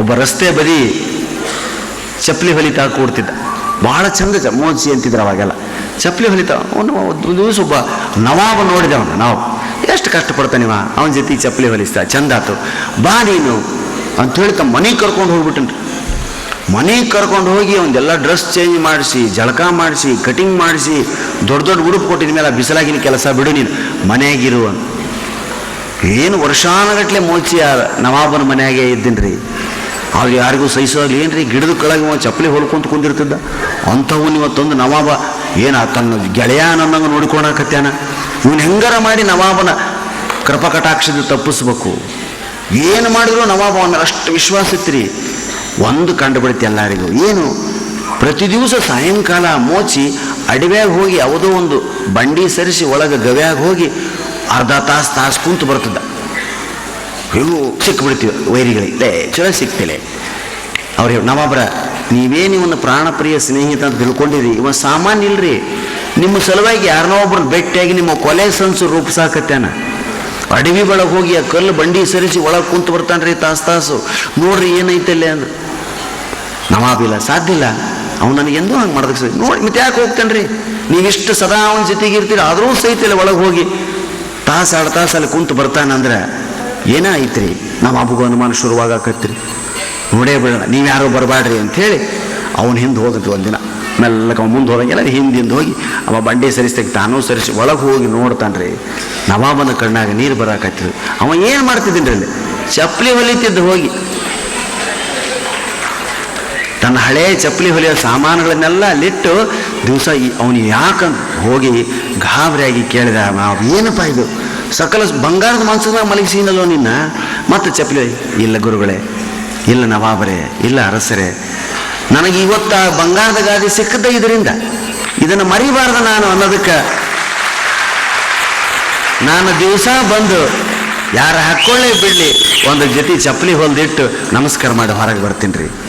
ಒಬ್ಬ ರಸ್ತೆ ಬದಿ ಚಪ್ಪಲಿ ಹೊಲಿತಾ ಕೂಡ್ತಿದ್ದ. ಬಹಳ ಚಂದ ಜಮೋಜಿ ಅಂತಿದ್ರು ಅವಾಗೆಲ್ಲ. ಚಪ್ಪಲಿ ಹೊಲಿತ, ಅವನು ಒಂದು ದಿವಸ ಒಬ್ಬ ನವಾಬ ನೋಡಿದೆ ಅವನು, ನಾವು. ಎಷ್ಟು ಕಷ್ಟಪಡ್ತಾನಿವ ಅವನ ಜೊತೆ ಚಪ್ಪಲಿ ಹೊಲಿಸ್ತಾ, ಚಂದ ಆತು. ಬಾ ನೀನು ಅಂತ ಹೇಳಿ ತಮ್ಮ ಮನೆಗೆ ಕರ್ಕೊಂಡು ಹೋಗ್ಬಿಟ್ಟನ್ರಿ ಮನೆಗೆ ಕರ್ಕೊಂಡು ಹೋಗಿ ಅವನ್ನೆಲ್ಲ ಡ್ರೆಸ್ ಚೇಂಜ್ ಮಾಡಿಸಿ, ಜಳಕ ಮಾಡಿಸಿ, ಕಟಿಂಗ್ ಮಾಡಿಸಿ, ದೊಡ್ಡ ದೊಡ್ಡ ಉಡುಪು ಕೊಟ್ಟಿದ ಮೇಲೆ ಬಿಸಿಲಾಗಿನ ಕೆಲಸ ಬಿಡು ನೀನು. ಮನೆಯಾಗಿರುವ ಏನು ವರ್ಷಾನುಗಟ್ಲೆ ಮೋಚಿ ನವಾಬನ ಮನೆಯಾಗೆ ಇದ್ದೀನ್ರಿ. ಅವ್ರು ಯಾರಿಗೂ ಸಹಿಸೋದಿಲ್ಲ ಏನು ರೀ ಗಿಡದ ಕೆಳಗೆ ಅವ ಚಪ್ಪಲಿ ಹೊಲ್ಕೊಂತ ಕುಂದಿರ್ತಿದ್ದ? ಅಂಥವ್ನು ಇವತ್ತೊಂದು ನವಾಬ, ಏನು ತನ್ನ ಗೆಳೆಯ ಅನ್ನಂಗೆ ನೋಡಿಕೊಂಡಾಕತ್ಯಾನ? ಇವನು ಹೆಂಗಾರ ಮಾಡಿ ನವಾಬನ ಕೃಪಕಟಾಕ್ಷದ ತಪ್ಪಿಸ್ಬೇಕು? ಏನು ಮಾಡಿದ್ರು ನವಾಬ ಅವನ ಅಷ್ಟು ವಿಶ್ವಾಸ ಇತ್ರಿ? ಒಂದು ಕಂಡು ಬಿಡುತ್ತೆ ಎಲ್ಲರಿಗೂ. ಏನು? ಪ್ರತಿ ದಿವಸ ಸಾಯಂಕಾಲ ಮೋಚಿ ಅಡವ್ಯಾಗ ಹೋಗಿ ಯಾವುದೋ ಒಂದು ಬಂಡಿ ಸರಿಸಿ ಒಳಗೆ ಗವ್ಯಾಗ ಹೋಗಿ ಅರ್ಧ ತಾಸು ತಾಸು ಕುಂತು ಬರ್ತದ. ಇವು ಸಿಕ್ಕಿಬಿಡ್ತೀವಿ ವೈರಿಗಳಿಗೆ ಚಲೋ ಅವ್ರು ಹೇಳಿ, ನವಾಬ್ರ ನೀವೇನು ಇವನು ಪ್ರಾಣಪ್ರಿಯ ಸ್ನೇಹಿತ ಅಂತ ತಿಳ್ಕೊಂಡಿರಿ. ಇವ ಸಾಮಾನ್ಯ ಇಲ್ರಿ. ನಿಮ್ಮ ಸಲುವಾಗಿ ಯಾರನ್ನೋ ಒಬ್ಬರು ಭೇಟಿಯಾಗಿ ನಿಮ್ಮ ಕೊಲೆ ಸಂಸು ರೂಪಿಸಾಕತ್ಯಾನ ಅಡವಿ ಒಳಗೆ ಹೋಗಿ ಆ ಕಲ್ಲು ಬಂಡಿ ಸರಿಸಿ ಒಳಗೆ ಕುಂತು ಬರ್ತಾನ್ರಿ ತಾಸು ತಾಸು. ನೋಡ್ರಿ ಏನೈತಲ್ಲೇ ಅಂದ್ರೆ ನವಾಬಿಲ್ಲ ಸಾಧ್ಯ ಇಲ್ಲ. ಅವ್ನು ನನಗೆ ಎಂದೂ ಹಂಗೆ ಮಾಡೋದಕ್ಕೆ ಸರಿ ನೋಡಿ ಮತ್ತೆ ಯಾಕೆ ಹೋಗ್ತಾನ್ರಿ? ನೀವಿಷ್ಟು ಸದಾ ಅವನ ಜೊತೆಗೆ ಇರ್ತೀರಿ, ಆದರೂ ಸಹಿತ ಒಳಗೆ ಹೋಗಿ ತಾಸು ಎರಡು ತಾಸು ಅಲ್ಲಿ ಕುಂತು ಬರ್ತಾನಂದ್ರೆ ಏನೇ ಐತ್ರಿ ನಮ್ಮ ಹಬ್ಬಗೂ ಅನುಮಾನ ಶುರುವಾಗಕತ್ರಿ. ನೋಡೇ ಬಿಡೋಣ ನೀವು ಯಾರೋ ಬರಬೇಡ್ರಿ ಅಂಥೇಳಿ ಅವನ ಹಿಂದೆ ಹೋಗುತ್ತೆ ಒಂದಿನ. ಮೆಲ್ಲಕ್ಕೆ ಅವ ಮುಂದೆ ಹೋದಂಗೆಲ್ಲ ಹಿಂದೆ ಹೋಗಿ ಅವ ಬಂಡೆ ಸರಿಸ್ತಕ್ಕೆ ತಾನೂ ಸರಿಸಿ ಒಳಗೆ ಹೋಗಿ ನೋಡ್ತಾನೆ ರೀ ನವಾಬನ ಕಣ್ಣಾಗ ನೀರು ಬರಾಕತ್ತಿದ್ರು ಅವ ಏನು ಮಾಡ್ತಿದ್ದೀನಿ ಅಲ್ಲಿ? ಚಪ್ಪಲಿ ಹೊಲಿತಿದ್ದು ಹೋಗಿ. ತನ್ನ ಹಳೆ ಚಪ್ಪಲಿ ಹೊಲಿಯೋ ಸಾಮಾನುಗಳನ್ನೆಲ್ಲ ಅಲ್ಲಿಟ್ಟು ದಿವಸ ಅವನು ಯಾಕಂತ ಹೋಗಿ ಗಾಬರಿಯಾಗಿ ಕೇಳಿದ, ನಾವು ಏನಪ್ಪ ಇದು? ಸಕಲ ಬಂಗಾರದ ಮನ್ಸದ ಮಲಗಿಸಿನಲ್ಲೋ ನಿನ್ನ? ಮತ್ತೆ ಚಪ್ಪಲಿ ಇಲ್ಲ ಗುರುಗಳೇ, ಇಲ್ಲ ನವಾಬರೇ, ಇಲ್ಲ ಅರಸರೇ, ನನಗೆ ಇವತ್ತು ಆ ಬಂಗಾರದ ಗಾದಿ ಸಿಕ್ಕದ ಇದರಿಂದ. ಇದನ್ನು ಮರಿಬಾರ್ದು ನಾನು ಅನ್ನೋದಕ್ಕೆ ನಾನು ದಿವಸ ಬಂದು ಯಾರು ಹಾಕ್ಕೊಳ್ಳೇ ಬಿಡಲಿ, ಒಂದು ಜೊತೆ ಚಪ್ಪಲಿ ಹೊಲ್ದಿಟ್ಟು ನಮಸ್ಕಾರ ಮಾಡಿ ಹೊರಗೆ ಬರ್ತೀನಿ ರೀ.